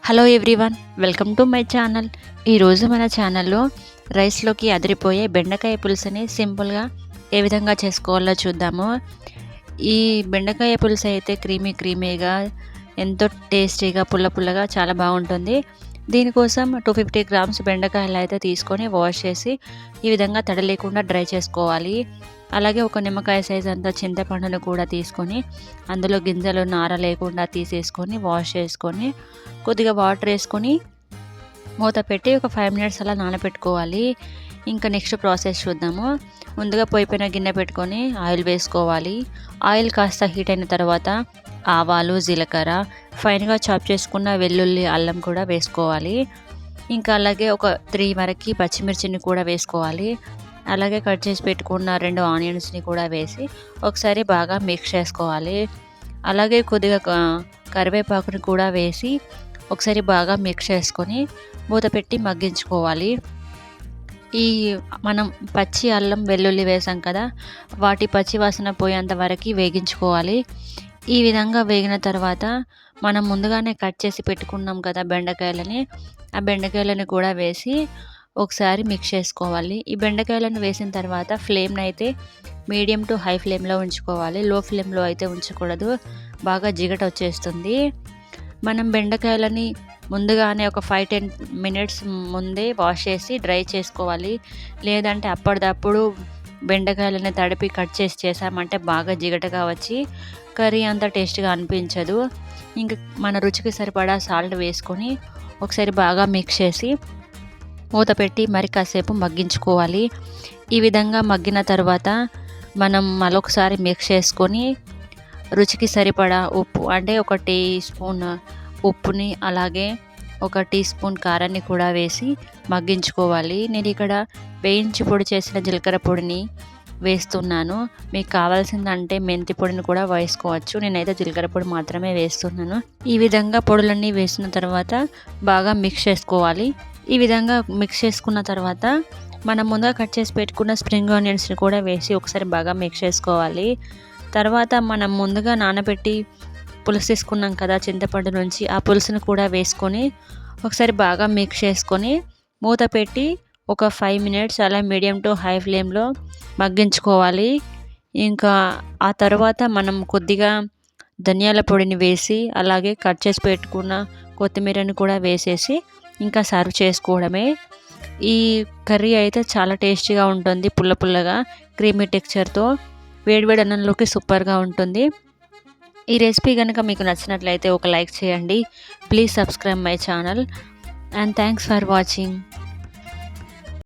Hello everyone welcome to my channel ఈరోజు మన ఛానల్లో రైస్లోకి అదిరిపోయే బెండకాయ పులుసుని సింపుల్గా ఏ విధంగా చేసుకోవాలో చూద్దాము. ఈ బెండకాయ పులుసు అయితే క్రీమీ క్రీమీగా ఎంతో టేస్టీగా పుల్ల పుల్లగా చాలా బాగుంటుంది. దీనికోసం టూ ఫిఫ్టీ గ్రామ్స్ బెండకాయలు అయితే తీసుకొని వాష్ చేసి ఈ విధంగా తడలేకుండా డ్రై చేసుకోవాలి. అలాగే ఒక నిమ్మకాయ సైజ్ అంత చింతపండును కూడా తీసుకొని అందులో గింజలు నార లేకుండా తీసేసుకొని వాష్ చేసుకొని కొద్దిగా వాటర్ వేసుకొని మూత పెట్టి ఒక ఫైవ్ మినిట్స్ అలా నానబెట్టుకోవాలి ఇంకా నెక్స్ట్ ప్రాసెస్ చూద్దాము. ముందుగా పొయ్యి పైన గిన్నె పెట్టుకొని ఆయిల్ వేసుకోవాలి. ఆయిల్ కాస్త హీట్ అయిన తర్వాత ఆవాలు జీలకర్ర ఫైన్గా చాప్ చేసుకున్న వెల్లుల్లి అల్లం కూడా వేసుకోవాలి. ఇంకా అలాగే ఒక త్రీ వరకు పచ్చిమిర్చిని కూడా వేసుకోవాలి. అలాగే కట్ చేసి పెట్టుకున్న రెండు ఆనియన్స్ని కూడా వేసి ఒకసారి బాగా మిక్స్ చేసుకోవాలి. అలాగే కొద్దిగా కరివేపాకుని కూడా వేసి ఒకసారి బాగా మిక్స్ చేసుకొని మూత పెట్టి మగ్గించుకోవాలి. ఈ మనం పచ్చి అల్లం వెల్లుల్లి వేసాం కదా వాటి పచ్చి వాసన పోయేంత వరకు వేగించుకోవాలి. ఈ విధంగా వేగిన తర్వాత మనం ముందుగానే కట్ చేసి పెట్టుకున్నాం కదా బెండకాయలని ఆ బెండకాయలను కూడా వేసి ఒకసారి మిక్స్ చేసుకోవాలి. ఈ బెండకాయలను వేసిన తర్వాత ఫ్లేమ్ని అయితే మీడియం టు హై ఫ్లేమ్లో ఉంచుకోవాలి. లో ఫ్లేమ్లో అయితే ఉంచకూడదు. బాగా జిగట వచ్చేస్తుంది. మనం బెండకాయలని ముందుగానే ఒక ఫైవ్ టెన్ మినిట్స్ ముందే వాష్ చేసి డ్రై చేసుకోవాలి. లేదంటే అప్పటిదప్పుడు బెండకాయలని తడిపి కట్ చేసి చేసామంటే బాగా జిగటగా వచ్చి కర్రీ అంత టేస్ట్గా అనిపించదు. ఇంకా మన రుచికి సరిపడా సాల్ట్ వేసుకొని ఒకసారి బాగా మిక్స్ చేసి మూత పెట్టి మరి కాసేపు మగ్గించుకోవాలి. ఈ విధంగా మగ్గిన తర్వాత మనం మరొకసారి మిక్స్ చేసుకొని రుచికి సరిపడా ఉప్పు అంటే ఒక టీ స్పూన్ ఉప్పుని అలాగే ఒక టీ స్పూన్ కారాన్ని కూడా వేసి మగ్గించుకోవాలి. నేను ఇక్కడ వేయించి పొడి చేసిన జీలకర్ర పొడిని వేస్తున్నాను. మీకు కావాల్సిందంటే మెంతి పొడిని కూడా వేసుకోవచ్చు. నేనైతే జీలకర్ర పొడి మాత్రమే వేస్తున్నాను. ఈ విధంగా పొడులన్నీ వేసిన తర్వాత బాగా మిక్స్ చేసుకోవాలి. ఈ విధంగా మిక్స్ చేసుకున్న తర్వాత మనం ముందుగా కట్ చేసి పెట్టుకున్న స్ప్రింగ్ ఆనియన్స్ని కూడా వేసి ఒకసారి బాగా మిక్స్ చేసుకోవాలి. తర్వాత మనం ముందుగా నానబెట్టి పులుసు తీసుకున్నాం కదా చింతపండు నుంచి ఆ పులుసుని కూడా వేసుకొని ఒకసారి బాగా మిక్స్ చేసుకొని మూత పెట్టి ఒక ఫైవ్ మినిట్స్ అలా మీడియం టు హై ఫ్లేమ్లో మగ్గించుకోవాలి. ఇంకా ఆ తర్వాత మనం కొద్దిగా ధనియాల పొడిని వేసి అలాగే కట్ చేసి పెట్టుకున్న కొత్తిమీరని కూడా వేసేసి ఇంకా సర్వ్ చేసుకోవడమే. ఈ కర్రీ అయితే చాలా టేస్టీగా ఉంటుంది పుల్ల పుల్లగా క్రీమీ టెక్చర్తో వేడివేడి అన్నంలోకి సూపర్గా ఉంటుంది. ఈ రెసిపీ కనుక మీకు నచ్చినట్లయితే ఒక లైక్ చేయండి. Please subscribe my channel. And thanks for watching.